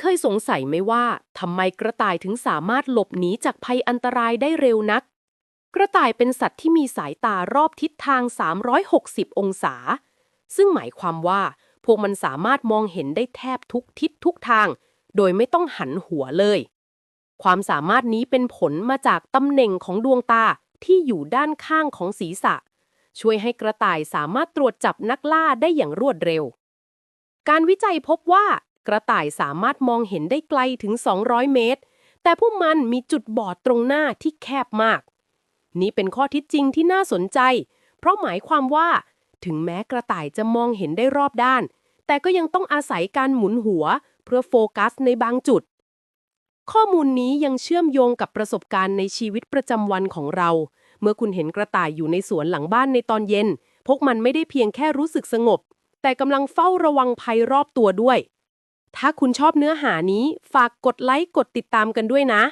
เคยสงสัยไหมว่าทำไมกระต่ายถึงสามารถหลบหนีจากภัยอันตรายได้เร็วนัก กระต่ายเป็นสัตว์ที่มีสายตารอบทิศทาง 360 องศา ซึ่งหมายความว่า พวกมันสามารถมองเห็นได้แทบทุกทิศทุกทาง โดยไม่ต้องหันหัวเลย ความสามารถนี้เป็นผลมาจากตำแหน่งของดวงตาที่อยู่ด้านข้างของศีรษะ ช่วยให้กระต่ายสามารถตรวจจับนักล่าได้อย่างรวดเร็วการวิจัยพบว่า กระต่ายสามารถมองเห็นได้ไกลถึง 200 เมตร แต่พวกมันมีจุดบอดตรงหน้าที่แคบมาก นี่เป็นข้อทิศจริงที่น่าสนใจ เพราะหมายความว่า ถึงแม้กระต่ายจะมองเห็นได้รอบด้าน แต่ก็ยังต้องอาศัยการหมุนหัว เพื่อโฟกัสในบางจุด ข้อมูลนี้ยังเชื่อมโยงกับประสบการณ์ในชีวิตประจำวันของเรา เมื่อคุณเห็นกระต่ายอยู่ในสวนหลังบ้านในตอนเย็น พวกมันไม่ได้เพียงแค่รู้สึกสงบ แต่กำลังเฝ้าระวังภัยรอบตัวด้วย ถ้าคุณชอบเนื้อหานี้ฝากกดไลค์กดติดตามกันด้วยนะ